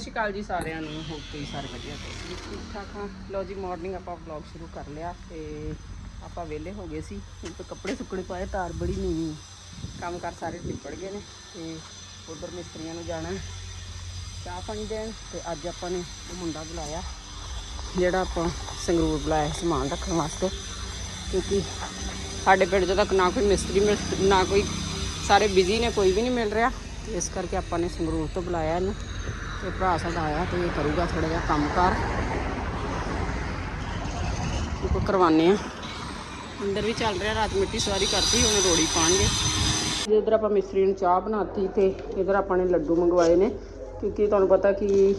ਸਤਿ ਸ਼੍ਰੀ ਅਕਾਲ ਜੀ ਸਾਰਿਆਂ ਨੂੰ ਹੋਪ ਤੁਸੀਂ ਸਾਰੇ ਵਧੀਆ ਤੇ ਠੀਕ ਠਾਕ ਹਾਂ ਲਓ ਜੀ ਮਾਰਨਿੰਗ ਆਪਾਂ ਵਲੌਗ ਸ਼ੁਰੂ ਕਰ ਲਿਆ ਤੇ ਆਪਾਂ ਵਿਹਲੇ ਹੋ ਗਏ ਸੀ। ਹੁਣ ਤਾਂ ਕੱਪੜੇ ਸੁੱਕਣੇ ਪਾਏ ਤਾਰ ਬੜੀ ਨੀਵੀਂ ਕੰਮ ਕਰ ਸਾਰੇ ਨਿਪੜ ਗਏ ਨੇ ਤੇ ਉਧਰ ਮਿਸਤਰੀਆਂ ਨੂੰ ਜਾਣਾ ਚਾਹ ਪਾਣੀ ਦੇਣ ਤੇ ਅੱਜ ਆਪਾਂ ਨੇ ਉਹ ਮੁੰਡਾ ਬੁਲਾਇਆ, ਜਿਹੜਾ ਆਪਾਂ ਸੰਗਰੂਰ ਬੁਲਾਇਆ ਸਮਾਨ ਰੱਖਣ ਵਾਸਤੇ। ਕਿਉਂਕਿ ਸਾਡੇ ਪਿੰਡ 'ਚ ਤੱਕ ਨਾ ਕੋਈ ਮਿਸਤਰੀ ਮਿਲ, ਨਾ ਕੋਈ ਸਾਰੇ ਬਿਜ਼ੀ ਨੇ, ਕੋਈ ਵੀ ਨਹੀਂ ਮਿਲ ਰਿਹਾ। ਤੇ ਇਸ ਕਰਕੇ ਆਪਾਂ ਨੇ ਸੰਗਰੂਰ ਤੋਂ ਬੁਲਾਇਆ ਇਹਨੂੰ। ਤੇ ਭਰਾ ਸਾਡਾ ਆਇਆ ਤੇ ਇਹ ਕਰੂਗਾ ਥੋੜਾ ਜਿਹਾ ਕੰਮਕਾਰ ਉਹ ਕਰਵਾਨੇ ਆ ਅੰਦਰ ਵੀ ਚੱਲ ਰਿਹਾ, ਰਾਤ ਮਿੱਟੀ ਸਵਾਰੀ ਕਰਤੀ, ਹੁਣ ਰੋੜੀ ਪਾਣਗੇ ਇਧਰ ਆਪਾਂ ਮਿਸਤਰੀ ਨੂੰ ਚਾਹ ਬਣਾਤੀ ਤੇ ਇਧਰ ਆਪਾਂ ਨੇ ਲੱਡੂ ਮੰਗਵਾਏ ਨੇ, ਕਿਉਂਕਿ ਤੁਹਾਨੂੰ ਪਤਾ ਕਿ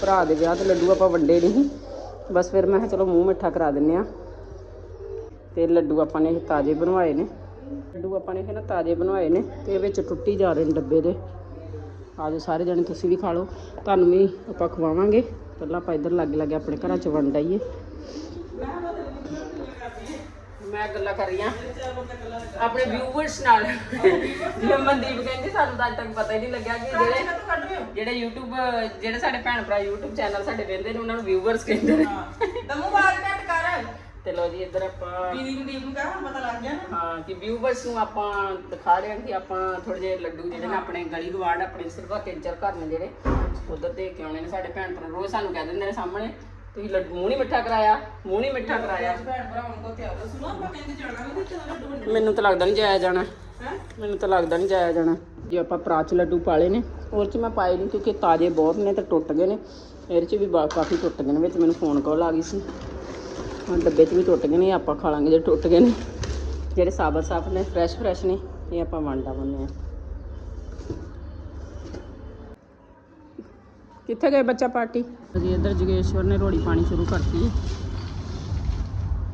ਭਰਾ ਦੇ ਵਿਆਹ ਤੇ ਲੱਡੂ ਆਪਾਂ ਵੰਡੇ ਨਹੀਂ। ਬਸ ਫਿਰ ਮੈਂ ਕਿਹਾ ਚਲੋ ਮੂੰਹ ਮਿੱਠਾ ਕਰਾ ਦਿੰਨੇ ਆ ਤੇ ਲੱਡੂ ਆਪਾਂ ਨੇ ਤਾਜ਼ੇ ਬਣਵਾਏ ਨੇ। ਲੱਡੂ ਆਪਾਂ ਨੇ ਨਾ ਤਾਜ਼ੇ ਬਣਵਾਏ ਨੇ ਤੇ ਇਹ ਵਿੱਚ ਟੁੱਟੀ ਜਾ ਰਹੇ ਨੇ ਡੱਬੇ ਦੇ। ਆਜੋ ਸਾਰੇ ਜਣੇ, ਤੁਸੀਂ ਵੀ ਖਾ ਲਓ। ਤੁਹਾਨੂੰ ਵੀ ਆਪਾਂ ਖਵਾਵਾਂਗੇ। ਪਹਿਲਾਂ ਆਪਾਂ ਇੱਧਰ ਲੱਗ ਲੱਗੇ ਆਪਣੇ ਘਰਾਂ ਚ ਵੰਡ ਆਈਏ। ਮੈਂ ਗੱਲਾਂ ਕਰ ਰਹੀ ਹਾਂ ਆਪਣੇ ਵਿਊਵਰਸ ਨਾਲ। ਜਿਵੇਂ ਮਨਦੀਪ ਕਹਿੰਦੀ, ਸਾਨੂੰ ਤਾਂ ਅੱਜ ਤੱਕ ਪਤਾ ਹੀ ਨਹੀਂ ਲੱਗਿਆ ਕਿ ਜਿਹੜੇ ਜਿਹੜੇ YouTube, ਜਿਹੜੇ ਸਾਡੇ ਭੈਣ ਭਰਾ YouTube ਚੈਨਲ ਸਾਡੇ ਵੇਖਦੇ ਨੇ, ਉਹਨਾਂ ਨੂੰ ਵਿਊਵਰਸ ਕਹਿੰਦੇ ਨੇ। ਦਮੂ ਬਾਤ ਤੇ ਲੋ ਜੀ ਇੱਧਰ ਆਪਾਂ ਦੀਦੀ ਨੂੰ ਦੀਪ ਨੂੰ ਕਹਾਂ ਹੁਣ ਪਤਾ ਲੱਗ ਗਿਆ ਨਾ ਹਾਂ ਕਿ ਵਿਊਵਰਸ ਨੂੰ ਆਪਾਂ ਦਿਖਾ ਰਹੇ ਹਾਂ ਕਿ ਆਪਾਂ ਥੋੜੇ ਜਿਹੇ ਲੱਡੂ ਜਿਹੜੇ ਨੇ ਆਪਣੇ ਗਲੀ ਗਵਾਂਡ ਆਪਣੇ ਸਿਰਫ ਤਿੰਨ ਚਾਰ ਘਰ ਨੇ ਜਿਹੜੇ ਉਧਰ ਦੇ ਕੇ ਆਉਣੇ ਨੇ ਸਾਡੇ ਭੈਣ ਭਰਾ ਰੋਜ਼ ਸਾਨੂੰ ਕਹਿ ਦਿੰਦੇ ਨੇ ਸਾਹਮਣੇ ਤੁਸੀਂ ਲੱਡੂ ਮੂੰਹ ਨਹੀਂ ਮਿੱਠਾ ਕਰਾਇਆ ਮੂੰਹ ਨਹੀਂ ਮਿੱਠਾ ਕਰਾਇਆ। ਭੈਣ ਭਰਾਵਾਂ ਕੋ ਤਿਆਰ ਹੋ ਸੁਣੋ ਆਪਾਂ ਕਹਿੰਦੇ ਜਾਣਾ ਵੀ ਤੇ ਚਲੋ ਲੱਡੂ ਵੰਡਣ ਮੈਨੂੰ ਤਾਂ ਲੱਗਦਾ ਨਹੀਂ ਜਾਇਆ ਜਾਣਾ। ਹੈ? ਮੈਨੂੰ ਤਾਂ ਲੱਗਦਾ ਨਹੀਂ ਜਾਇਆ ਜਾਣਾ। ਜੇ ਆਪਾਂ ਪ੍ਰਾਚ ਲੱਡੂ ਪਾਲੇ ਨੇ ਹੋਰ ਚ ਮੈਂ ਪਾਏ ਨਹੀਂ ਕਿਉਂਕਿ ਤਾਜ਼ੇ ਬਹੁਤ ਨੇ ਤੇ ਟੁੱਟ ਗਏ ਨੇ। ਇਹਦੇ ਚ ਵੀ ਕਾਫੀ ਟੁੱਟ ਗਏ ਨੇ ਵਿੱਚ ਮੈਨੂੰ ਫੋਨ ਕਾਲ ਆ ਗਈ ਸੀ। ਹੁਣ ਡੱਬੇ ਚ ਵੀ ਟੁੱਟ ਗਏ ਨੇ, ਆਪਾਂ ਖਾ ਲਾਂਗੇ ਜੇ ਟੁੱਟ ਗਏ ਨੇ। ਜਿਹੜੇ ਸਾਬਰ ਸਾਫ਼ ਨੇ ਫਰੈਸ਼ ਫਰੈਸ਼ ਨੇ, ਇਹ ਆਪਾਂ ਵੰਡਾ ਬੰਨੇ ਆ। ਕਿੱਥੇ ਗਏ ਬੱਚਾ ਪਾਰਟੀ? ਜੀ ਇੱਧਰ ਜਗੇਸ਼ਵਰ ਨੇ ਰੋੜੀ ਪਾਣੀ ਸ਼ੁਰੂ ਕਰਤੀ।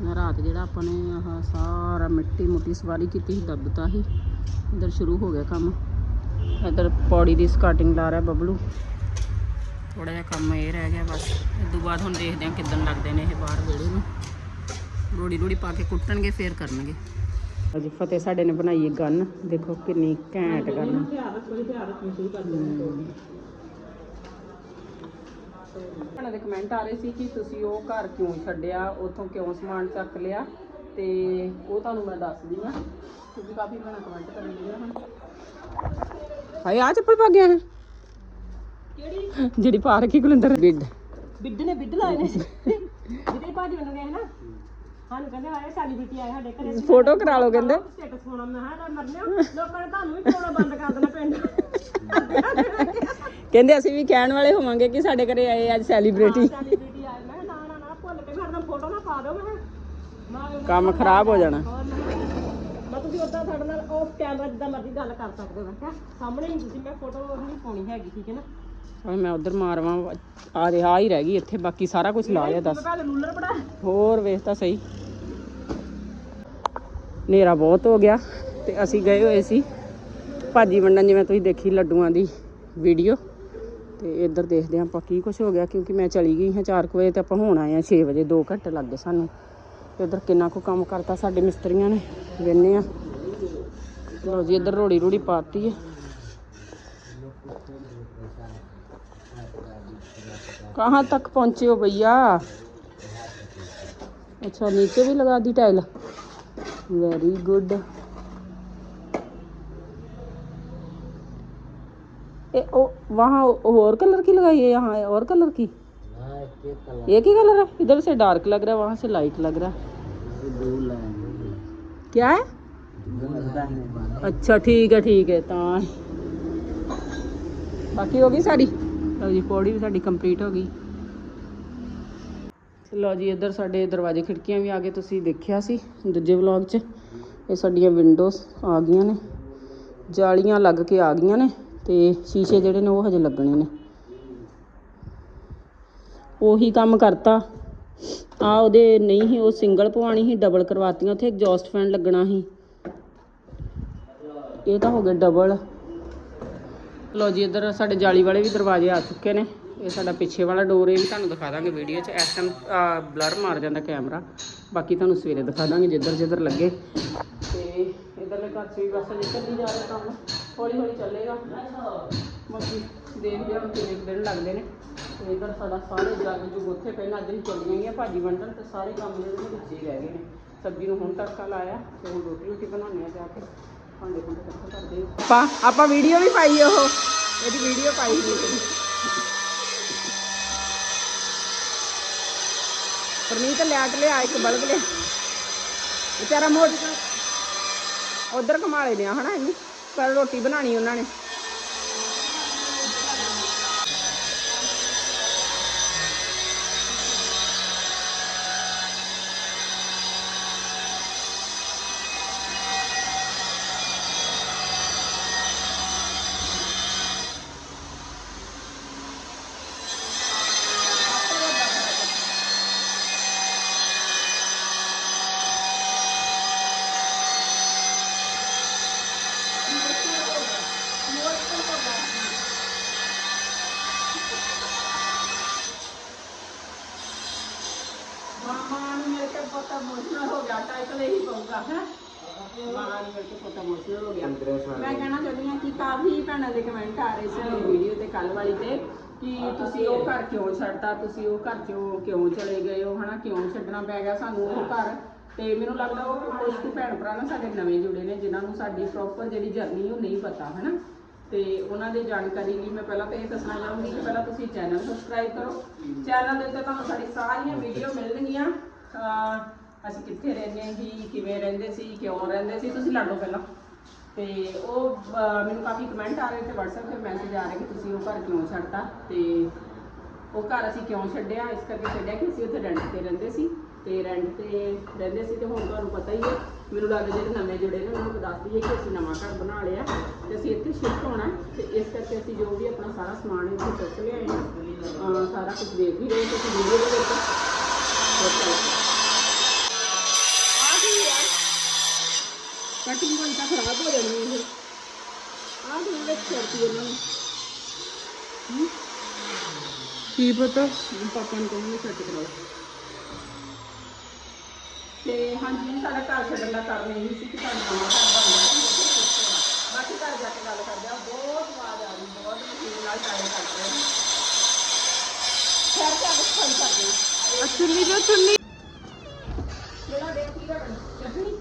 ਹੈ ਰਾਤ ਜਿਹੜਾ ਆਪਾਂ ਨੇ ਆਹ ਸਾਰਾ ਮਿੱਟੀ ਮੁੱਟੀ ਸਵਾਰੀ ਕੀਤੀ ਸੀ, ਦੱਬਤਾ ਸੀ। ਇੱਧਰ ਸ਼ੁਰੂ ਹੋ ਗਿਆ ਕੰਮ। ਇੱਧਰ ਪੌੜੀ ਦੀ ਸਕਾਟਿੰਗ ਲਾ ਰਿਹਾ ਬਬਲੂ। ਥੋੜਾ ਜਿਹਾ ਕੰਮ ਇਹ ਰਹਿ ਗਿਆ ਬਸ। ਇਸ ਤੋਂ ਬਾਅਦ ਹੁਣ ਦੇਖਦੇ ਹਾਂ ਕਿੱਦਣ ਲੱਗਦੇ ਨੇ ਇਹ ਬਾਹਰ ਵਿਹੜੇ ਨੂੰ। ਰੋੜੀ ਰੋੜੀ ਪਾ ਕੇ ਕੁੱਟਣਗੇ ਫੇਰ ਕਰਨਗੇ। ਅਜੀ ਫਤਿਹ ਸਾਡੇ ਨੇ ਬਣਾਈ ਹੈ ਗਨ। ਦੇਖੋ ਕਿੰਨੀ ਘੈਂਟ ਗਨ। ਭੈਣਾਂ ਦੇ ਕਮੈਂਟ ਆ ਰਹੇ ਸੀ ਕਿ ਤੁਸੀਂ ਉਹ ਘਰ ਕਿਉਂ ਛੱਡਿਆ ਉਥੋਂ ਕਿਉਂ ਸਮਾਨ ਚੱਕ ਲਿਆ? ਤੇ ਉਹ ਤੁਹਾਨੂੰ ਮੈਂ ਦੱਸਦੀ ਆ ਕਿਉਂਕਿ ਕਾਫੀ ਭੈਣਾਂ ਕਮੈਂਟ ਕਰਨ ਦੀਆਂ ਹੁਣ ਹਾਏ ਆ ਚੱਪਲ ਪਾ ਗਿਆ ਹੈ ਕਿਹੜੀ ਜਿਹੜੀ ਪਾ ਰੱਖੀ ਕੁਲਿੰਦਰ ਬਿੱਡ ਬਿੱਡ ਨੇ ਬਿੱਡ ਲਾਏ ਨੇ। ਜਿਹਦੇ ਭਾਜੀ ਮੈਨੂੰ ਗਏ ਨਾ ਸਾਨੂੰ ਕਹਿੰਦੇ ਆਏ ਸੈਲੀਬ੍ਰਿਟੀ ਆਏ ਸਾਡੇ ਘਰੇ। ਫੋਟੋ ਕਰਾ ਲਓ ਕਹਿੰਦੇ। ਸਟੇਟਸ ਪਾਉਣਾ। ਮੈਂ ਹਾਂ। ਮਰਨਿਓ ਲੋਕਾਂ ਨੇ ਤੁਹਾਨੂੰ ਵੀ ਪਾਉਣਾ ਬੰਦ ਕਰ ਦੇਣਾ ਪਿੰਡ। ਕਹਿੰਦੇ ਅਸੀਂ ਵੀ ਕਹਿਣ ਵਾਲੇ ਹੋਵਾਂਗੇ ਕਿ ਸਾਡੇ ਘਰੇ ਆਏ ਅੱਜ ਸੈਲੀਬ੍ਰਿਟੀ ਸੈਲੀਬ੍ਰਿਟੀ ਆਏ। ਮੈਂ ਕਿਹਾ ਨਾ ਨਾ ਨਾ ਭੁੱਲ ਕੇ ਮੇਰੇ ਫੋਟੋ ਨਾ ਪਾ ਦਿਓ। ਮੈਂ ਕਿਹਾ। ਮੈਂ ਕੰਮ ਖਰਾਬ ਹੋ ਜਾਣਾ। ਹੋਰ ਮੈਂ ਕਿਹਾ, ਮੈਂ ਤੁਸੀਂ ਉਦਾਂ ਸਾਡੇ ਨਾਲ ਆਫ ਕੈਮਰਾ ਜਿੱਦਾਂ ਮਰਜ਼ੀ ਗੱਲ ਕਰ ਸਕਦੇ ਹੋ। ਮੈਂ ਕਿਹਾ ਸਾਹਮਣੇ ਹੀ ਤੁਸੀਂ ਮੈਂ ਫੋਟੋ ਨਹੀਂ ਪਾਉਣੀ ਹੈਗੀ ਠੀਕ ਹੈ ਨਾ? ਹੁਣ ਮੈਂ ਉਧਰ ਮਾਰਵਾਂ ਆ ਰਿਹਾ ਹੀ ਰਹਿ ਗਈ ਇੱਥੇ ਬਾਕੀ ਸਾਰਾ ਕੁਝ ਲਾ ਲਿਆ ਦੱਸ। ਮੈਂ ਪਹਿਲੇ ਰੂਲਰ ਬਣਾ ਹੋਰ ਵੇਖ ਤਾਂ ਸਹੀ। ਹਨੇਰਾ ਬਹੁਤ ਹੋ ਗਿਆ ਤੇ ਅਸੀਂ ਗਏ ਹੋਏ ਸੀ ਭਾਜੀ ਵੰਡਣ ਜਿਵੇਂ ਤੁਸੀਂ ਦੇਖੀ ਲੱਡੂਆਂ ਦੀ ਵੀਡੀਓ ਤੇ ਇੱਧਰ ਦੇਖਦੇ ਹਾਂ ਆਪਾਂ ਕੀ ਕੁਝ ਹੋ ਗਿਆ ਕਿਉਂਕਿ ਮੈਂ ਚਲੀ ਗਈ ਹਾਂ 4 ਵਜੇ ਤੇ ਆਪਾਂ ਹੁਣ ਆਏ ਹਾਂ 6 ਵਜੇ 2 ਘੰਟੇ ਲੱਗ ਗਏ ਸਾਨੂੰ ਤੇ ਇੱਧਰ ਕਿੰਨਾ ਕੁ ਕੰਮ ਕਰਤਾ ਸਾਡੇ ਮਿਸਤਰੀਆਂ ਨੇ ਵੇਨੇ ਆ ਲੋ ਜੀ ਇੱਧਰ ਰੋੜੀ ਰੋੜੀ ਪਾਤੀ ਹੈ कहाँ तक पहुँचे हो भैया अच्छा नीचे भी लगा दी टाइल वेरी गुड ए, ओ, वहाँ और कलर की लगाई है यहाँ और कलर की? एक ही कलर है? इधर से डार्क लग रहा है, वहाँ से लाइट लग रहा है। क्या है? अच्छा ठीक है ठीक है तो बाकी होगी सारी? तो जी, पौड़ी भी साड़ी कंप्लीट हो गई। ਲਓ ਜੀ, ਇੱਧਰ ਸਾਡੇ ਦਰਵਾਜ਼ੇ ਖਿੜਕੀਆਂ ਵੀ ਆ ਗਏ, ਤੁਸੀਂ ਦੇਖਿਆ ਸੀ ਦੂਜੇ ਵਲੌਗ 'ਚ। ਇਹ ਸਾਡੀਆਂ ਵਿੰਡੋਜ਼ ਆ ਗਈਆਂ ਨੇ, ਜਾਲੀਆਂ ਲੱਗ ਕੇ ਆ ਗਈਆਂ ਨੇ ਤੇ ਸ਼ੀਸ਼ੇ ਜਿਹੜੇ ਨੇ ਉਹ ਹਜੇ ਲੱਗਣੇ ਨੇ। ਉਹੀ ਕੰਮ ਕਰਤਾ। ਆ ਉਹਦੇ ਨਹੀਂ ਸੀ, ਉਹ ਸਿੰਗਲ ਪਵਾਣੀ ਸੀ ਡਬਲ ਕਰਵਾਤੀਆਂ, ਉੱਥੇ ਐਗਜ਼ੌਸਟ ਫੈਨ ਲੱਗਣਾ ਸੀ। ਇਹ ਤਾਂ ਹੋ ਗਏ ਡਬਲ ਲੋ ਜੀ, ਇੱਧਰ ਸਾਡੇ ਜਾਲੀ ਵਾਲੇ ਵੀ ਦਰਵਾਜ਼ੇ ਆ ਚੁੱਕੇ ਨੇ। ਇਹ ਸਾਡਾ ਪਿੱਛੇ ਵਾਲਾ ਡੋਰ, ਇਹ ਵੀ ਤੁਹਾਨੂੰ ਦਿਖਾ ਦਾਂਗੇ ਵੀਡੀਓ 'ਚ। ਇਸ ਟਾਈਮ ਬਲਰ ਮਾਰ ਜਾਂਦਾ ਕੈਮਰਾ ਬਾਕੀ ਤੁਹਾਨੂੰ ਸਵੇਰੇ ਦਿਖਾ ਦਾਂਗੇ, ਜਿੱਧਰ ਜਿੱਧਰ ਲੱਗੇ। ਤੇ ਇਧਰਲੇ ਘਰ 'ਚ ਵੀ ਬਸ ਜਿੱਧਰ ਨਹੀਂ ਜਾ ਰਿਹਾ ਕੰਮ। ਹੌਲੀ ਹੌਲੀ ਚੱਲੇਗਾ। ਬਾਕੀ ਦੇਖਦੇ ਹਾਂ ਕਿੰਨੇ ਦਿਨ ਲੱਗਦੇ ਨੇ। ਤੇ ਇਧਰ ਸਾਡਾ ਸਾਰੇ ਜੱਗ ਜੁਗ ਉੱਥੇ ਪਹਿਲਾਂ ਅੱਜ ਹੀ ਚੱਲੀਆਂ ਗਈਆਂ। ਭਾਜੀ ਵੰਡਣ ਤੇ ਸਾਰੇ ਕੰਮ ਜਿਹੜੇ ਵਿੱਚ ਹੀ ਰਹਿ ਗਏ ਨੇ। ਸਬਜ਼ੀ ਨੂੰ ਹੁਣ ਤੜਕਾ ਲਾਇਆ ਤੇ ਹੁਣ ਰੋਟੀ ਰੋਟੀ ਬਣਾਉਣੀ ਆ ਜਾ ਕੇ। ਭਾਂਡੇ ਭੁੰਡੇ ਇਕੱਠੇ ਕਰਦੇ ਆਪਾਂ ਆਪਾਂ ਵੀਡੀਓ ਵੀ ਪਾਈ ਉਹ। ਇਹਦੀ ਵੀਡੀਓ ਪਾਈ ਸੀ ਇੱਕ ਪਰਨੀਤ ਲਿਆਟ ਲਿਆ ਇੱਕ ਬਲਬ ਲਿਆ। ਵਿਚਾਰਾ ਮੋਟ ਉਧਰ ਕਮਾਲੇ ਲਿਆ ਹਨਾ ਇਹਨੂੰ। ਪਰ ਰੋਟੀ ਬਣਾਣੀ ਉਹਨਾਂ ਨੇ। ਨੂੰ ਮਿਲ ਕੇ ਪੋਤਾ ਮੋਸ਼ਨਲ ਹੋ ਗਿਆ ਟਾਈਟਲ ਇਹੀ ਪਊਗਾ ਪੋਤਾ ਮੋਸ਼ਨਲ ਹੋ? ਗਿਆ ਮੈਂ ਕਹਿਣਾ ਚਾਹੁੰਦੀ ਹਾਂ ਕਿ ਕਾਫੀ ਭੈਣਾਂ ਦੇ ਕਮੈਂਟ ਆ ਰਹੇ ਸੀ ਵੀਡੀਓ ਤੇ ਕੱਲ ਵਾਲੀ ਤੇ ਕਿ ਤੁਸੀਂ ਉਹ ਘਰ ਕਿਉਂ ਛੱਡਤਾ, ਤੁਸੀਂ ਉਹ ਘਰ ਚੋਂ ਕਿਉਂ ਚਲੇ ਗਏ ਹੋ, ਹਨਾ? ਕਿਉਂ ਛੱਡਣਾ ਪੈ ਗਿਆ ਸਾਨੂੰ ਉਹ ਘਰ? ਤੇ ਮੈਨੂੰ ਲੱਗਦਾ ਉਹ ਕੁਝ ਕੁ ਭੈਣ ਭਰਾ ਨਾ ਸਾਡੇ ਨਵੇਂ ਜੁੜੇ ਨੇ, ਜਿਨ੍ਹਾਂ ਨੂੰ ਸਾਡੀ ਪ੍ਰੋਪਰ ਜਿਹੜੀ ਜਰਨੀ ਉਹ ਨਹੀਂ ਪਤਾ, ਹਨਾ? ਤੇ ਉਹਨਾਂ ਦੀ ਜਾਣਕਾਰੀ ਲਈ ਮੈਂ ਪਹਿਲਾਂ ਤਾਂ ਇਹ ਦੱਸਣਾ ਚਾਹੂੰਗੀ ਕਿ ਪਹਿਲਾਂ ਤੁਸੀਂ ਚੈਨਲ ਸਬਸਕ੍ਰਾਈਬ ਕਰੋ। ਚੈਨਲ ਦੇ ਉੱਤੇ ਤੁਹਾਨੂੰ ਸਾਡੀ ਸਾਰੀਆਂ ਵੀਡੀਓ ਮਿਲਣਗੀਆਂ। ਅਸੀਂ ਕਿੱਥੇ ਰਹਿੰਦੇ ਸੀ ਕਿਵੇਂ ਰਹਿੰਦੇ ਸੀ, ਕਿਉਂ ਰਹਿੰਦੇ ਸੀ, ਤੁਸੀਂ ਲੜੋ ਪਹਿਲਾਂ। ਤੇ ਉਹ ਮੈਨੂੰ ਕਾਫੀ ਕਮੈਂਟ ਆ ਰਹੇ ਤੇ WhatsApp ਤੇ ਮੈਸੇਜ ਆ ਰਹੇ ਕਿ ਤੁਸੀਂ ਉਹ ਘਰ ਕਿਉਂ ਛੱਡਤਾ ਤੇ ਉਹ ਘਰ ਅਸੀਂ ਕਿਉਂ ਛੱਡਿਆ, ਇਸ ਕਰਕੇ ਛੱਡਿਆ ਕਿ ਅਸੀਂ ਉੱਥੇ ਰੈਂਟ ਤੇ ਰਹਿੰਦੇ ਸੀ। ਤੇ ਰੈਂਟ ਤੇ ਰਹਿੰਦੇ ਸੀ ਤੇ ਹੁਣ ਤੁਹਾਨੂੰ ਪਤਾ ਹੀ ਹੈ, ਮੈਨੂੰ ਲੱਗਦਾ ਜਿਹੜੇ ਨਵੇਂ ਜੁੜੇ ਨੇ, ਉਹਨਾਂ ਨੂੰ ਦੱਸ ਦਈਏ ਕਿ ਅਸੀਂ ਨਵਾਂ ਘਰ ਬਣਾ ਲਿਆ ਤੇ ਅਸੀਂ ਇੱਥੇ ਸ਼ਿਫਟ ਹੋਣਾ ਤੇ ਇਸ ਕਰਕੇ ਅਸੀਂ ਜੋ ਵੀ ਆਪਣਾ ਸਾਰਾ ਸਮਾਨ ਇੱਥੇ ਚੁੱਕ ਲਿਆਏ ਹਾਂ ਸਾਰਾ ਕੁਝ ਦੇਖ ਹੀ ਰਹੇ ਤੁਸੀਂ ਵੀਡੀਓ ਦੇ ਵਿੱਚ। ਹੋਰ ਚਲੋ। ਯਾਰ ਕਟਿੰਗ ਕੋਈ ਤਾਂ ਖਰਾਬ ਹੋ ਜਾਣੀ ਇਹ ਆਹ ਕੀ ਵਿੱਚ ਕਰਤੀ ਇਹਨਾਂ ਨੂੰ ਹੂੰ? ਕੀ ਪਤਾ ਪਾਪਾ ਨੂੰ ਕਹੂੰਗੀ ਸੈੱਟ ਕਰਾਓ ਤੇ ਹਾਂਜੀ ਸਾਡਾ ਘਰ ਛੱਡਣ ਦਾ ਕਾਰਨ ਇਹ ਸੀ ਕਿ ਸਾਡਾ ਨਵਾਂ ਘਰ ਬਣ ਗਿਆ ਸੀ ਬਾਕੀ ਘਰ ਜਾ ਕੇ ਗੱਲ ਕਰਦੇ ਆ ਬਹੁਤ ਆਵਾਜ਼ ਆ ਰਹੀ ਬਹੁਤ ਮਸ਼ੀਨ ਨਾਲ ਟਾਈਮ ਕੱਟ ਰਹੇ ਖੈਰ ਕਿਆ ਕੁਝ ਕਰਦੇ ਆ ਚੁੰਨੀ ਜੋ ਚੁੰਨੀ। ਮੇਰਾ ਦੇਖ ਕੀ ਕਰਨ। ਚਟਨੀ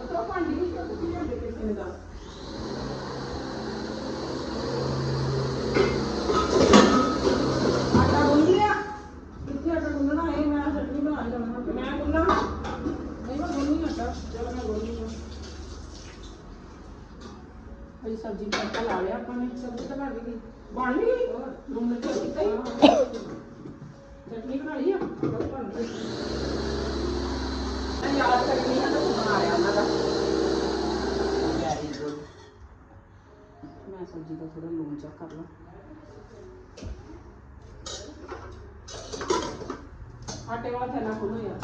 ਉਹ ਤਾਂ ਭਾਂਡੀ ਨਹੀਂ ਚੁੱਕ ਕੇ ਲਿਆਂਦੇ ਕਿਸੇ ਨੇ ਦਾ ਆਟਾ ਗੁੰਨ ਲਿਆ ਕਿੱਥੇ ਆਟਾ ਗੁੰਨਣਾ ਹੈ ਮੈਂ ਚਟਨੀ ਬਣਾ ਜਾਣਾ ਮੈਂ ਗੁੰਨਾ ਨਹੀਂ ਮੈਂ ਗੁੰਨੀ ਆਟਾ ਚਲ ਮੈਂ ਗੁੰਨੀ ਆ ਅਜੀ ਸਬਜ਼ੀ ਦਾ ਤੜਕਾ ਲਾ ਲਿਆ ਆਪਾਂ ਨੇ ਸਬਜ਼ੀ ਤਾਂ ਬਣ ਗਈ ਬਣ ਗਈ ਲੂਣ ਮਿਰਚ ਕੀਤਾ ਹੀ ਚਟਨੀ ਬਣਾ ਲਈ ਆ ਬਸ ਬਣ ਗਈ ਮੈਂ ਯਾਦ ਕਰਨੀ ਹੈ ਤਾਂ ਬਣਾ ਲਿਆ ਉਹਨਾਂ ਦਾ ਵੈਰੀ ਗੁੱਡ ਮੈਂ ਸਬਜ਼ੀ ਦਾ ਥੋੜਾ ਲੂਣ ਚੈੱਕ ਕਰ ਲਾਂ। ਆਟੇ ਵਾਲਾ ਥੈਲਾ ਖੋਲੋ ਯਾਰ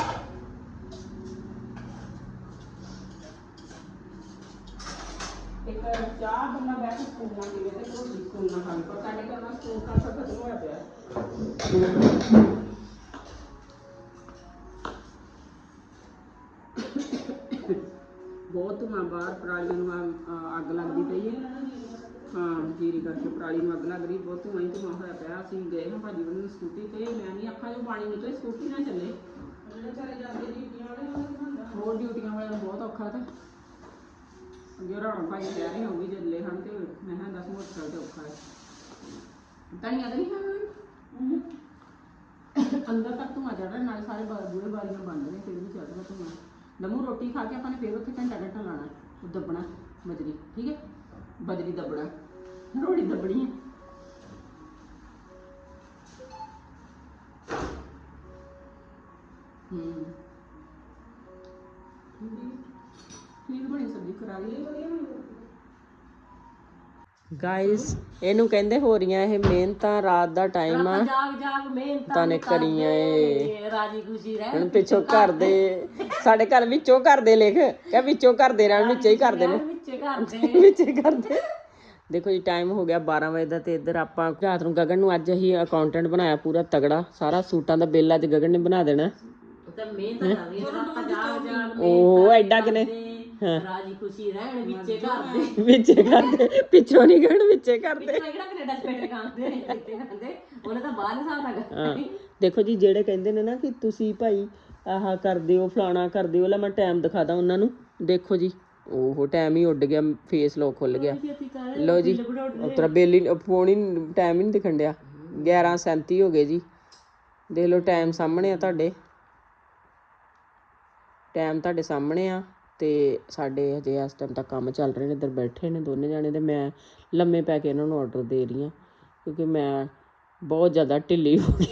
ਇੱਕ ਚਾਹ ਬੰਦਾ ਬੈਠ ਕੇ ਸਕੂਲ ਨਾਲ ਪੀਵੇ ਤੇ ਰੋਟੀ ਸਕੂਲ ਨਾਲ ਖਾਣੀ ਪਰ ਸਾਡੇ ਘਰ ਨਾਲ ਸਕੂਲ ਦਾ ਸਭ ਖਤਮ ਹੋਇਆ ਪਿਆ। ਬਹੁਤ ਧੂਆਂ ਬਾਹਰ ਪਰਾਲੀਆਂ ਨੂੰ ਆ- ਅੱਗ ਲੱਗਦੀ ਪਈ ਹੈ। ਹਾਂ ਜੀਰੀ ਕਰਕੇ ਪਰਾਲੀ ਨੂੰ ਅੱਗ ਲੱਗ ਰਹੀ ਬਹੁਤ ਧੂਆਂ ਹੀ ਧੂਆਂ ਹੋਇਆ ਪਿਆ। ਅਸੀਂ ਗਏ ਹਾਂ ਭਾਜੀ ਵੱਲੋਂ ਸਕੂਟੀ ਤੇ ਮੈਂ ਨਹੀਂ ਅੱਖਾਂ 'ਚੋਂ ਪਾਣੀ ਨਿਕਲੇ ਸਕੂਟੀ ਨਾ ਚੱਲੇ। ਡਿਊਟੀਆਂ ਵਾਲੇ ਉਹਨਾਂ ਹੋਰ ਡਿਊਟੀਆਂ ਵਾਲਿਆਂ ਨੂੰ ਬਹੁਤ ਔਖਾ ਤੇ। ਅੱਗੇ ਰਾਣਾ ਭਾਈ ਕਹਿ ਰਹੇ ਹੋਗੀ ਜੱਲੇ ਹਨ ਤੇ ਮੈਂ ਹਾਂ ਦਸ ਮੋਟਰਸਾਈਕਲ ਤੇ ਔਖਾ ਹੈ। ਤਣੀਆਂ ਤਾਂ ਨਹੀਂ ਹੈ ਅੰਦਰ ਤੱਕ ਧੂਆਂ ਚੜ ਰਿਹਾ ਨਾਲੇ ਸਾਰੇ ਬਾਰ ਬੂਹੇ ਬਾਰੀਆਂ ਬੰਦ ਨੇ ਫਿਰ ਵੀ ਚੜ ਰਿਹਾ ਧੂਆਂ ਦਮੂ ਰੋਟੀ ਖਾ ਕੇ ਆਪਾਂ ਨੇ ਫਿਰ ਉੱਥੇ ਘੰਟਾ ਘੰਟਾ ਲਾਣਾ ਉਹ ਦੱਬਣਾ ਬਜਰੀ ਠੀਕ ਹੈ ਬਜਰੀ ਦੱਬਣਾ ਰੋੜੀ ਦੱਬਣੀ ਹੈ ਹੂੰ ਠੀਕ ਬਣੀ ਸਬਜ਼ੀ ਕਰਾ ਲਈ ਵਧੀਆ ਗਾਇਸ ਇਹਨੂੰ ਕਹਿੰਦੇ ਹੋ ਰਹੀਆਂ ਇਹ ਮਿਹਨਤਾਂ ਰਾਤ ਦਾ ਟਾਈਮ ਆ। ਜਾਗ ਜਾਗ ਮਿਹਨਤਾਂ ਤਾਂ ਨੇ ਕਰੀਆਂ ਏ ਰਾਜੀ ਖੁਸ਼ੀ ਰਹਿ ਹੁਣ ਪਿੱਛੋਂ ਘਰ ਦੇ ਸਾਡੇ ਘਰ ਵਿੱਚੋਂ ਘਰ ਦੇ ਲਿਖ। ਕਹ ਵਿੱਚੋਂ ਘਰ ਦੇ ਰਹਿਣ ਵਿੱਚੇ ਹੀ ਕਰਦੇ ਨੇ। ਵਿੱਚੇ ਘਰ ਦੇ। ਵਿੱਚੇ ਦੇਖੋ ਜੀ ਟਾਈਮ ਹੋ ਗਿਆ 12 ਵਜੇ ਦਾ ਤੇ ਇੱਧਰ ਆਪਾਂ ਰਾਤ ਨੂੰ ਗਗਨ ਨੂੰ ਅੱਜ ਅਸੀਂ ਅਕਾਊਂਟੈਂਟ ਬਣਾਇਆ ਪੂਰਾ ਤਗੜਾ। ਸਾਰਾ ਸੂਟਾਂ ਦਾ ਬਿੱਲ ਅੱਜ ਗਗਨ ਨੇ ਬਣਾ ਦੇਣਾ। ਉਹ ਐਡਾ ਕਿਨੇ? ਰਾਜੀ ਖੁਸ਼ੀ ਰਹਿਣ ਵਿੱਚੇ ਘਰ ਦੇ। ਵਿੱਚੇ। ਕਰਦੇ ਪਿੱਛੋਂ ਨਹੀਂ ਗਣ ਵਿੱਚੇ ਕਰਦੇ ਵਿੱਚੇ ਕਿਹੜਾ ਕੈਨੇਡਾ ਚ ਬੈਠੇ ਖਾਂਦੇ ਨੇ ਇੱਥੇ ਖਾਂਦੇ ਉਹਨੇ ਤਾਂ ਬਾਹਰ ਹਿਸਾਬ ਨਾਲ ਹਾਂ। ਦੇਖੋ ਜੀ ਜਿਹੜੇ ਕਹਿੰਦੇ ਨੇ ਨਾ ਕਿ ਤੁਸੀਂ ਭਾਈ ਆਹ ਕਰਦੇ ਹੋ ਫਲਾਣਾ ਕਰਦੇ ਹੋ ਲੈ ਮੈਂ ਟਾਈਮ ਦਿਖਾਦਾ ਉਹਨਾਂ ਨੂੰ। ਦੇਖੋ ਜੀ ਉਹ ਟਾਈਮ ਹੀ ਉੱਡ ਗਿਆ ਫੇਸ ਲੋਕ ਖੁੱਲ ਗਿਆ। ਲੋ ਜੀ ਉਤਰਾ ਬੇਲੀ ਫੋਨ ਹੀ ਟਾਈਮ ਹੀ ਨਹੀਂ ਦਿਖਣ ਡਿਆ। 11:37 ਹੋ ਗਏ ਜੀ। ਦੇਖ ਲਓ ਟਾਈਮ ਸਾਹਮਣੇ ਆ ਤੁਹਾਡੇ। ਟਾਈਮ ਤੁਹਾਡੇ ਸਾਹਮਣੇ ਆ। ਤੇ ਸਾਡੇ ਹਜੇ ਇਸ ਟਾਈਮ ਤੱਕ ਕੰਮ ਚੱਲ ਰਹੇ ਨੇ ਇੱਧਰ ਬੈਠੇ ਨੇ ਦੋਨੇ ਜਾਣੇ ਤੇ ਮੈਂ ਲੰਮੇ ਪੈ ਕੇ ਇਹਨਾਂ ਨੂੰ ਆਰਡਰ ਦੇ ਰਹੀ ਹਾਂ ਕਿਉਂਕਿ ਮੈਂ ਬਹੁਤ ਜ਼ਿਆਦਾ ਢਿੱਲੀ ਹੋ ਗਈ।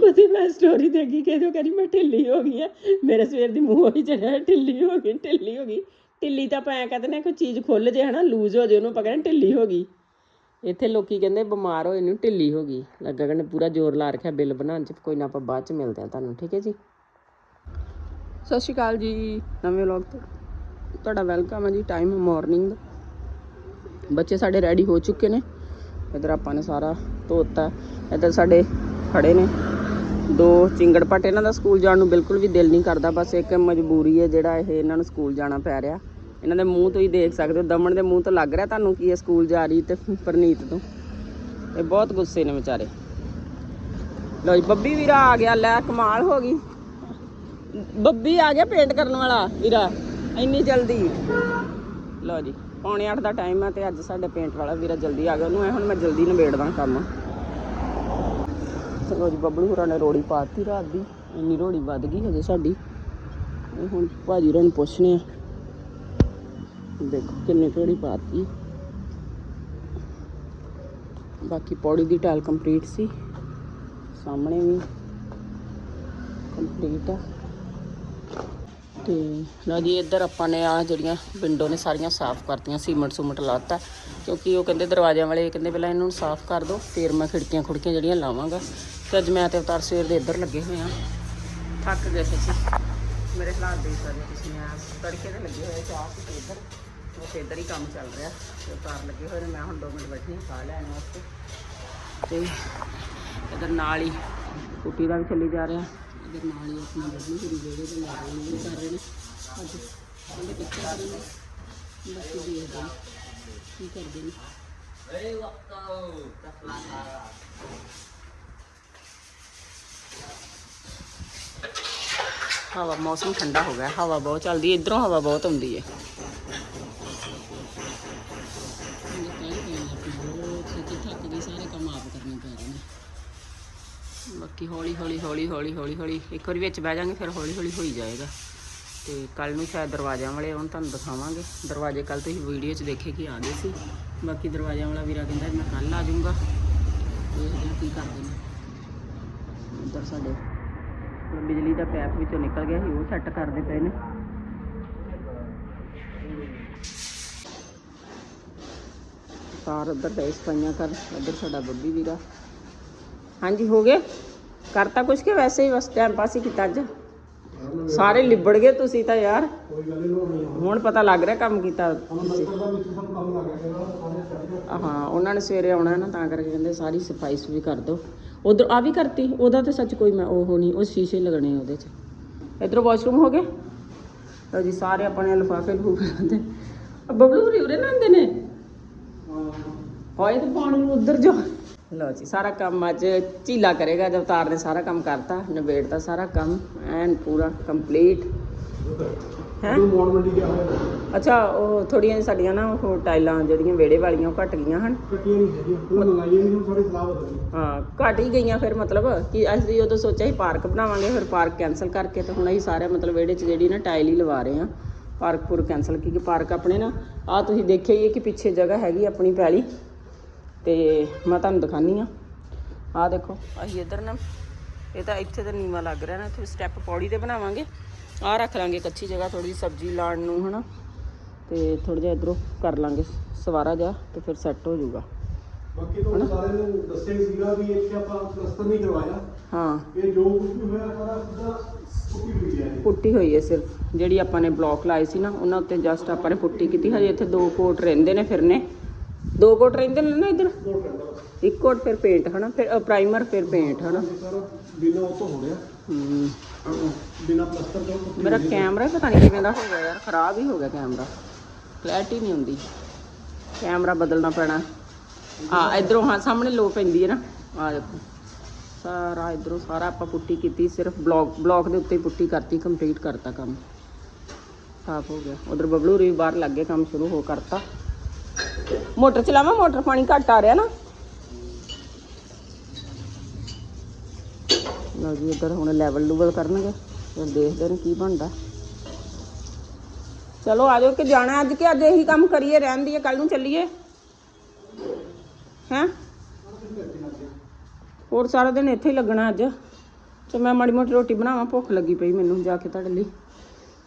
ਕੁਝ ਮੈਂ ਸਟੋਰੀ ਦੇਖੀ ਕਿਹਦੋਂ ਕਹਿੰਦੀ ਮੈਂ ਢਿੱਲੀ ਹੋ ਗਈ ਆ ਮੇਰੇ ਸਵੇਰ ਦੀ ਮੂੰਹ ਹੀ ਚੜਿਆ ਢਿੱਲੀ ਹੋ ਗਈ ਢਿੱਲੀ ਹੋ ਗਈ। ਢਿੱਲੀ ਤਾਂ ਆਪਾਂ ਐਂ ਕਹਿੰਦੇ ਨੇ ਕੋਈ ਚੀਜ਼ ਖੁੱਲ ਜੇ ਹਨਾ ਲੂਜ਼ ਹੋ ਜੇ ਉਹਨੂੰ ਆਪਾਂ ਕਹਿੰਦੇ ਢਿੱਲੀ ਹੋ ਗਈ। ਇੱਥੇ ਲੋਕੀ ਕਹਿੰਦੇ ਬਿਮਾਰ ਹੋਏ ਨੂੰ ਢਿੱਲੀ ਹੋ ਗਈ। ਲੱਗਾ ਕਹਿੰਦੇ ਪੂਰਾ ਜ਼ੋਰ ਲਾ ਰੱਖਿਆ ਬਿੱਲ ਬਣਾਉਣ ਚ ਕੋਈ ਨਾ ਆਪਾਂ ਬਾਅਦ ਚ ਮਿਲਦੇ ਆ ਤੁਹਾਨੂੰ ਠੀਕ ਹੈ ਜੀ? ਸਤਿ ਸ਼੍ਰੀ ਅਕਾਲ ਜੀ, ਨਵੇਂ ਵਲੌਗ ਤੇ। ਤੁਹਾਡਾ ਵੈਲਕਮ ਹੈ ਜੀ ਟਾਈਮ ਮਾਰਨਿੰਗ ਦਾ। ਬੱਚੇ ਸਾਡੇ ਰੈਡੀ ਹੋ ਚੁੱਕੇ ਨੇ। ਇਧਰ ਆਪਾਂ ਨੇ ਸਾਰਾ ਧੋਤਾ। ਇਧਰ ਸਾਡੇ ਖੜੇ ਨੇ। ਦੋ ਚਿੰਗੜ ਪਟ, ਇਹਨਾਂ ਦਾ ਸਕੂਲ ਜਾਣ ਨੂੰ ਬਿਲਕੁਲ ਵੀ ਦਿਲ ਨਹੀਂ ਕਰਦਾ। ਬਸ ਇੱਕ ਮਜਬੂਰੀ ਹੈ ਜਿਹੜਾ ਇਹ ਇਹਨਾਂ ਨੂੰ ਸਕੂਲ ਜਾਣਾ ਪੈ ਰਿਹਾ। ਇਹਨਾਂ ਦੇ ਮੂੰਹ ਤੋਂ ਹੀ ਦੇਖ ਸਕਦੇ ਹੋ, ਦਮਨ ਦੇ ਮੂੰਹ ਤੋਂ ਲੱਗ ਰਿਹਾ ਤੁਹਾਨੂੰ ਕੀ ਇਹ ਸਕੂਲ ਜਾ ਰਹੀ ਤੇ ਪਰਨੀਤ ਤੋਂ। ਇਹ ਬਹੁਤ ਗੁੱਸੇ ਨੇ ਵਿਚਾਰੇ। ਲੋ ਜੀ, ਬੱਬੀ ਵੀਰਾ ਆ ਗਿਆ, ਲੈ ਕਮਾਲ ਹੋ ਗਈ। ਬੱਬੀ ਆ ਗਿਆ ਪੇਂਟ ਕਰਨ ਵਾਲਾ ਵੀਰਾ ਇੰਨੀ ਜਲਦੀ। ਲਓ ਜੀ, ਪੌਣੇ 8 ਦਾ ਟਾਈਮ ਆ ਤੇ ਅੱਜ ਸਾਡੇ ਪੇਂਟ ਵਾਲਾ ਵੀਰਾ ਜਲਦੀ ਆ ਗਿਆ। ਉਹਨੂੰ ਐ ਹੁਣ ਮੈਂ ਜਲਦੀ ਨਿਬੇੜਦਾ ਕੰਮ। ਚਲੋ ਜੀ, ਬੱਬਲੂ ਹੋਰਾਂ ਨੇ ਰੋੜੀ ਪਾਤੀ ਰਾਤ ਦੀ। ਇੰਨੀ ਰੋੜੀ ਵੱਧ ਗਈ ਹਜੇ ਸਾਡੀ। ਇਹ ਹੁਣ ਭਾਜੀ ਹੋਰਾਂ ਨੂੰ ਪੁੱਛਣੇ ਆ। ਦੇਖੋ ਕਿੰਨੀ ਰੋੜੀ ਪਾਤੀ ਬਾਕੀ ਪੌੜੀ ਦੀ ਟਾਇਲ ਕੰਪਲੀਟ ਸੀ। ਸਾਹਮਣੇ ਵੀ ਕੰਪਲੀਟ ਆ। ਤੇ ਲਓ ਜੀ ਇੱਧਰ ਆਪਾਂ ਨੇ ਆ ਜਿਹੜੀਆਂ ਵਿੰਡੋ ਨੇ ਸਾਰੀਆਂ ਸਾਫ਼ ਕਰਤੀਆਂ, ਸੀਮਟ ਸੂਮਟ ਲਾਤਾ ਕਿਉਂਕਿ ਉਹ ਕਹਿੰਦੇ ਦਰਵਾਜ਼ਿਆਂ ਵਾਲੇ ਕਹਿੰਦੇ ਪਹਿਲਾਂ ਇਹਨਾਂ ਨੂੰ ਸਾਫ਼ ਕਰ ਦਿਓ ਫਿਰ ਮੈਂ ਖਿੜਕੀਆਂ ਖੁੜਕੀਆਂ ਜਿਹੜੀਆਂ ਲਾਵਾਂਗਾ। ਤੇ ਅੱਜ ਮੈਂ ਤੇ ਅਵਤਾਰ ਸਵੇਰ ਦੇ ਇੱਧਰ ਲੱਗੇ ਹੋਏ ਆ ਥੱਕ ਗਏ ਸੀ ਮੇਰੇ ਹਾਲਾਤ ਦੇ ਸਕਦੇ ਤੁਸੀਂ ਆ ਤੜਕੇ ਦੇ ਲੱਗੇ ਹੋਏ ਚਾਹ ਪੀ ਇੱਧਰ। ਉਹ ਇੱਧਰ ਹੀ ਕੰਮ ਚੱਲ ਰਿਹਾ। ਤੇ ਅਵਤਾਰ ਲੱਗੇ ਹੋਏ ਨੇ, ਮੈਂ ਹੁਣ 2 ਮਿੰਟ ਬੈਠੀ ਹਾਂ ਲੈਣ ਵਾਸਤੇ। ਤੇ ਇੱਧਰ ਨਾਲ ਹੀ ਕੁੱਟੀ ਦਾ ਵੀ ਚੱਲੀ ਜਾ ਰਿਹਾ। ਇੱਧਰ ਨਾਲ ਹੀ ਆਪਣਾ ਬੱਬੂ ਗੁਰੂ ਜਿਹੜੇ ਦੇ ਲਾ ਰਹੇ ਕਰ ਰਹੇ ਨੇ। ਅੱਜ ਕਹਿੰਦੇ ਕਿੱਥੇ ਕਰੇ ਬਾਕੀ ਦੇਖਦੇ ਹਾਂ ਕੀ ਕਰਦੇ ਨੇ। ਹਵਾ ਮੌਸਮ ਠੰਡਾ ਹੋ ਗਿਆ, ਹਵਾ ਬਹੁਤ ਚੱਲਦੀ ਹੈ, ਇਧਰੋਂ ਹਵਾ ਬਹੁਤ ਆਉਂਦੀ ਹੈ। ਬਾਕੀ ਹੌਲੀ ਹੌਲੀ ਹੌਲੀ ਹੌਲੀ ਹੌਲੀ ਹੌਲੀ ਇੱਕ ਵਾਰੀ ਵਿੱਚ ਬਹਿ ਜਾਾਂਗੇ, ਫਿਰ ਹੌਲੀ ਹੌਲੀ ਹੋਈ ਜਾਏਗਾ। ਤੇ ਕੱਲ ਨੂੰ ਸ਼ਾਇਦ ਦਰਵਾਜ਼ਿਆਂ ਵਾਲੇ ਆਉਣ, ਤੁਹਾਨੂੰ ਦਿਖਾਵਾਂਗੇ। ਦਰਵਾਜ਼ੇ ਕੱਲ ਤੁਸੀਂ ਵੀਡੀਓ 'ਚ ਦੇਖੇ ਕਿ ਆ ਗਏ ਸੀ। ਬਾਕੀ ਦਰਵਾਜ਼ਿਆਂ ਵਾਲਾ ਵੀਰਾ ਕਹਿੰਦਾ ਮੈਂ ਕੱਲ ਆ ਜਾਊਂਗਾ। ਦੇਖਦੇ ਕੀ ਕਰਦੇ ਨੇ। ਇੱਧਰ ਸਾਡੇ ਬਿਜਲੀ ਦਾ ਪੈਪ ਵਿੱਚੋਂ ਨਿਕਲ ਗਿਆ ਸੀ, ਉਹ ਸੈੱਟ ਕਰਦੇ ਪਏ ਨੇ। ਸਾਰ ਉੱਧਰ ਦੇ ਸਫਾਈਆਂ ਕਰ ਉੱਧਰ ਸਾਡਾ ਬੱਬੀ ਵੀਰਾ। ਹਾਂਜੀ, ਹੋ ਗਏ? ਕਰਤਾ ਕੁਛ ਕਿ ਵੈਸੇ ਹੀ ਬਸ ਟਾਈਮ ਪਾਸ ਹੀ ਕੀਤਾ ਅੱਜ। ਸਾਰੇ ਲਿਬੜ ਗਏ ਤੁਸੀਂ ਤਾਂ ਯਾਰ। ਹੁਣ ਪਤਾ ਲੱਗ ਰਿਹਾ ਕੰਮ ਕੀਤਾ ਤੁਸੀਂ। ਹਾਂ ਉਹਨਾਂ ਨੇ ਸਵੇਰੇ ਆਉਣਾ ਨਾ ਤਾਂ ਕਰਕੇ ਕਹਿੰਦੇ ਸਾਰੀ ਸਫ਼ਾਈ ਸੁਫਾਈ ਕਰ ਦਿਓ। ਉਧਰ ਆ ਵੀ ਕਰਤੀ ਉਹਦਾ ਤੇ ਸੱਚ ਕੋਈ ਮੈਂ ਉਹ ਨਹੀਂ ਉਹ ਸ਼ੀਸ਼ੇ ਲੱਗਣੇ ਉਹਦੇ 'ਚ। ਇਧਰੋਂ ਵਾਸ਼ਰੂਮ ਹੋ ਗਏ? ਲਓ ਜੀ ਸਾਰੇ ਆਪਣੇ ਲਿਫਾਫੇ ਲਾਉਂਦੇ। ਆ ਬਬਲੂ ਵੀ ਉਰੇ ਨਾਂਦੇ ਨੇ? ਹੋਏ ਤੇ ਪਾਣੀ ਉਧਰ ਜੋ। ਲਓ ਜੀ ਸਾਰਾ ਕੰਮ ਅੱਜ ਝੀਲਾ ਕਰੇਗਾ ਜਵਤਾਰ ਨੇ ਸਾਰਾ ਕੰਮ ਕਰਤਾ ਨਿਬੇੜਤਾ ਸਾਰਾ ਕੰਮ ਐਨ ਪੂਰਾ ਕੰਪਲੀਟ। ਹੈ? ਮੋੜ ਮੰਡੀ ਗਿਆ ਹੋਇਆ ਅੱਛਾ ਉਹ ਥੋੜੀਆਂ ਸਾਡੀਆਂ ਨਾ ਉਹ ਟਾਈਲਾਂ ਜਿਹੜੀਆਂ ਵਿਹੜੇ ਵਾਲੀਆਂ ਉਹ ਘਟ ਗਈਆਂ ਹਨ। ਕੱਟੀਆਂ ਨਹੀਂ ਹੈਗੀਆਂ ਉਹ ਮੰਗਾਈਆਂ ਨਹੀਂ ਹੁਣ ਸਾਡੀ ਸਲਾਹ ਬਦਲੀ ਹਾਂ ਘਟ ਹੀ ਗਈਆਂ ਫਿਰ ਮਤਲਬ ਕਿ ਅਸੀਂ ਉਦੋਂ ਸੋਚਿਆ ਸੀ ਪਾਰਕ ਬਣਾਵਾਂਗੇ ਫਿਰ ਪਾਰਕ ਕੈਨਸਲ ਕਰਕੇ ਤੇ ਹੁਣ ਅਸੀਂ ਸਾਰੇ ਮਤਲਬ ਵਿਹੜੇ 'ਚ ਜਿਹੜੀ ਨਾ ਟਾਈਲ ਹੀ ਲਵਾ ਰਹੇ ਹਾਂ ਪਾਰਕ ਪੂਰ ਕੈਨਸਲ ਕਿਉਂਕਿ ਪਾਰਕ ਆਪਣੇ ਨਾ ਆ ਤੁਸੀਂ ਦੇਖਿਆ ਹੀ ਹੈ ਕਿ ਪਿੱਛੇ ਜਗ੍ਹਾ ਹੈਗੀ ਆਪਣੀ ਪੈਲੀ। ਤੇ ਮੈਂ ਤੁਹਾਨੂੰ ਦਿਖਾਨੀ ਆ। ਆ ਦੇਖੋ। ਅਸੀਂ ਇੱਧਰ ਨਾ ਇਹ ਤਾਂ ਇੱਥੇ ਤਾਂ ਨੀਵਾ ਲੱਗ ਰਿਹਾ ਨਾ ਇੱਥੇ ਸਟੈਪ ਪੌੜੀ ਤੇ ਬਣਾਵਾਂਗੇ। ਆ ਰੱਖ ਲਾਂਗੇ ਕੱਚੀ ਜਗ੍ਹਾ ਥੋੜੀ ਜਿਹੀ ਸਬਜ਼ੀ ਲਾਉਣ ਨੂੰ ਹਨਾ। ਤੇ ਥੋੜਾ ਜਿਹਾ ਇਧਰੋਂ ਕਰ ਲਾਂਗੇ। ਸਵਾਰਾ ਜਾ ਤੇ ਫਿਰ ਸੈੱਟ ਹੋ ਜਾਊਗਾ। ਬਾਕੀ ਤੁਹਾਨੂੰ ਸਾਰਿਆਂ ਨੂੰ ਦੱਸਿਆ ਹੀ ਸੀਗਾ ਵੀ ਇੱਥੇ ਆਪਾਂ ਪਲਸਤਰ ਨਹੀਂ ਕਰਵਾਇਆ। ਹਾਂ। ਇਹ ਜੋ ਕੁਝ ਵੀ ਹੋਇਆ ਸਾਰਾ ਸਿੱਧਾ ਸੁੱਕੀ ਹੋਈ ਹੈ। ਪੁੱਟੀ ਹੋਈ ਹੈ ਸਿਰਫ। ਜਿਹੜੀ ਆਪਾਂ ਨੇ ਬਲੌਕ ਲਾਏ ਸੀ ਨਾ ਉਹਨਾਂ ਉੱਤੇ ਜਸਟ ਆਪਾਂ ਨੇ ਪੁੱਟੀ ਕੀਤੀ। ਹਜੇ ਇੱਥੇ ਦੋ ਕੋਟ ਰਹਿੰਦੇ ਨੇ ਫਿਰਨੇ। ਦੋ ਕੋਟ ਰਹਿੰਦੇ ਨੇ ਨਾ ਇਧਰ? ਕੋਟ ਰਹਿੰਦਾ ਬਸ ਇੱਕ ਕੋਟ ਫਿਰ ਪੇਂਟ ਹਨਾ? ਫਿਰ ਪ੍ਰਾਈਮਰ ਫਿਰ ਪੇਂਟ ਹਨਾ? ਬਿਨਾਂ ਉਹ ਤੋਂ ਹੋ ਰਿਹਾ। ਹੂੰ। ਬਿਨਾ ਪਲਸਤਰ ਤੋਂ ਪੁੱਟੀ ਮੇਰਾ ਕੈਮਰਾ ਪਤਾ ਨਹੀਂ ਕਿਵੇਂ ਦਾ ਹੋ ਗਿਆ ਯਾਰ ਖਰਾਬ ਹੀ ਹੋ ਗਿਆ ਕੈਮਰਾ। ਕਲੈਰਿਟੀ ਨਹੀਂ ਹੁੰਦੀ। ਕੈਮਰਾ ਬਦਲਣਾ ਪੈਣਾ। ਆ ਇਧਰੋਂ ਹਾਂ ਸਾਹਮਣੇ ਲੋ ਪੈਂਦੀ ਹੈ ਨਾ। ਆ ਦੇਖੋ। ਸਾਰਾ ਇਧਰੋਂ ਸਾਰਾ ਆਪਾਂ ਪੁੱਟੀ ਕੀਤੀ ਸਿਰਫ ਬਲੌਕ ਬਲੌਕ ਦੇ ਉੱਤੇ ਪੁੱਟੀ ਕਰਤੀ ਕੰਪਲੀਟ ਕਰਤਾ ਕੰਮ। ਸਾਫ਼ ਹੋ ਗਿਆ। ਉਧਰ ਬਬਲੂ ਰੀ ਬਾਹਰ ਲੱਗ ਗਿਆ ਕੰਮ ਸ਼ੁਰੂ ਹੋ ਕਰਤਾ। ਮੋਟਰ ਚਲਾਵਾਂ, ਮੋਟਰ ਪਾਣੀ ਘੱਟ ਆ ਰਿਹਾ ਨਾ। ਲਓ ਜੀ, ਇੱਧਰ ਹੁਣ ਲੈਵਲ ਲੂਵਲ ਕਰਨਗੇ, ਫਿਰ ਦੇਖਦੇ ਨੇ ਕੀ ਬਣਦਾ। ਚਲੋ, ਆ ਜਾਓ ਕਿ ਜਾਣਾ ਅੱਜ ਕਿ ਅੱਜ ਇਹੀ ਕੰਮ ਕਰੀਏ, ਰਹਿਣ ਦੀਏ ਕੱਲ ਨੂੰ ਚੱਲੀਏ। ਹੈਂ? ਹੋਰ ਸਾਰਾ ਦਿਨ ਇੱਥੇ ਹੀ ਲੱਗਣਾ ਅੱਜ। ਤੇ ਮੈਂ ਮਾੜੀ ਮੋਟੀ ਰੋਟੀ ਬਣਾਵਾਂ, ਭੁੱਖ ਲੱਗੀ ਪਈ ਮੈਨੂੰ ਜਾ ਕੇ ਤੁਹਾਡੇ ਲਈ।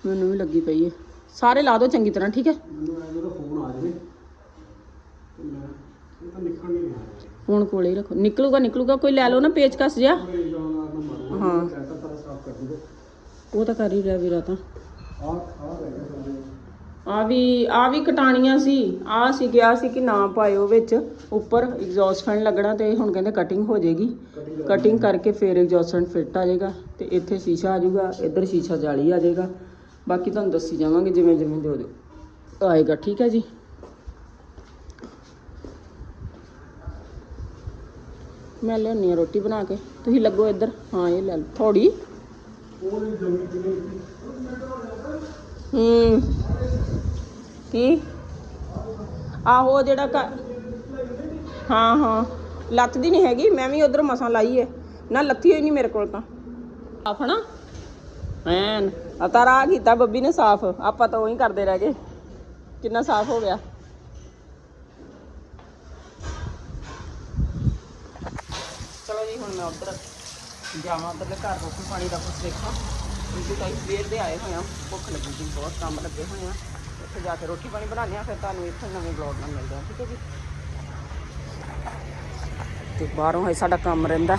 ਮੈਨੂੰ ਵੀ ਲੱਗੀ ਪਈ ਹੈ ਸਾਰੇ ਲਾ ਦਿਓ ਚੰਗੀ ਤਰ੍ਹਾਂ, ਠੀਕ ਹੈ? ਮੈਨੂੰ ਫੋਨ ਆ ਜਾਵੇ। ਮੈਂ ਇਹ ਤਾਂ ਨਿਕਲ ਨਹੀਂ ਰਿਹਾ ਫੋਨ ਕੋਲੇ ਹੀ ਰੱਖੋ। ਨਿਕਲੂਗਾ ਨਿਕਲੂਗਾ, ਕੋਈ ਲੈ ਲਓ ਨਾ ਪੇਚਕਸ ਜਿਹਾ। ਕੋਈ ਜਾਣਾ ਨੰਬਰ ਹਾਂ। ਕਹਿੰਦਾ ਤਾਂ ਸਾਫ਼ ਕਰ ਦੂਗਾ ਉਹ ਤਾਂ ਕਰ ਹੀ ਰਿਹਾ ਵੀਰਾ ਤਾਂ। ਆ ਆ ਰਹਿ ਗਿਆ ਸਾਰੇ ਆ ਵੀ ਆ ਵੀ ਕਟਾਣੀਆਂ ਸੀ। ਆ ਸੀ ਗਿਆ ਸੀ ਕਿ ਨਾ ਪਾਇਓ ਵਿੱਚ। ਉੱਪਰ ਐਗਜ਼ੌਸਟ ਫੈਨ ਲੱਗਣਾ ਤੇ ਹੁਣ ਕਹਿੰਦੇ ਕਟਿੰਗ ਹੋ ਜਾਏਗੀ। ਕਟਿੰਗ ਕਰਕੇ ਫਿਰ ਐਗਜ਼ੌਸਟ ਫੈਨ ਫਿੱਟ ਆ ਜਾਏਗਾ। ਤੇ ਇੱਥੇ ਸ਼ੀਸ਼ਾ ਆ ਜਾਊਗਾ, ਇੱਧਰ ਸ਼ੀਸ਼ਾ ਜਾਲੀ ਆ ਜਾਏਗਾ। ਬਾਕੀ ਤੁਹਾਨੂੰ ਦੱਸੀ ਜਾਵਾਂਗੇ ਜਿਵੇਂ ਜਿਵੇਂ ਦਿਓ ਦਿਓ ਆਏਗਾ, ਠੀਕ ਹੈ ਜੀ? ਮੈਂ ਲਿਆਉਣੀ ਆ ਰੋਟੀ ਬਣਾ ਕੇ। ਤੁਸੀਂ ਲੱਗੋ ਇੱਧਰ। ਹਾਂ, ਇਹ ਲੈ ਲਓ। ਥੋੜੀ ਉਹ ਹੂੰ। ਕੀ? ਆਹੋ ਜਿਹੜਾ ਘ- ਹਾਂ ਹਾਂ। ਲੱਤ ਦੀ ਨਹੀਂ ਹੈਗੀ। ਮੈਂ ਵੀ ਉਧਰ ਮਸਾਂ ਲਾਈ ਏ। ਨਾ ਲੱਥੀ ਹੋਈ ਨਹੀਂ ਮੇਰੇ ਕੋਲ ਤਾਂ। ਸਾਫ਼ ਨਾ? ਐਨ। ਆ ਰਾਹ ਕੀਤਾ, ਬੱਬੀ ਨੇ ਸਾਫ਼। ਆਪਾਂ ਤਾਂ ਉਹੀ ਕਰਦੇ ਰਹਿ ਗਏ। ਕਿੰਨਾ ਸਾਫ਼ ਹੋ ਗਿਆ ਚਲੋ ਜੀ ਹੁਣ ਮੈਂ ਉੱਧਰ ਜਾਵਾਂ, ਉਧਰਲੇ ਘਰ ਰੋਟੀ ਪਾਣੀ ਦਾ ਕੁਝ ਦੇਖਾਂ। ਕਿਉਂਕਿ ਤਾਂ ਅਸੀਂ ਸਵੇਰ ਦੇ ਆਏ ਹੋਏ ਆ, ਭੁੱਖ ਲੱਗੀ ਸੀ, ਬਹੁਤ ਕੰਮ ਲੱਗੇ ਹੋਏ ਆ। ਉੱਥੇ ਜਾ ਕੇ ਰੋਟੀ ਪਾਣੀ ਬਣਾਉਂਦੇ ਆ, ਫਿਰ ਤੁਹਾਨੂੰ ਇੱਥੇ ਨਵੇਂ ਬਲੌਗ ਨਾਲ ਮਿਲਦੇ ਆ, ਠੀਕ ਹੈ ਜੀ? ਤੇ ਬਾਹਰੋਂ ਹੈ ਸਾਡਾ ਕੰਮ ਰਹਿੰਦਾ।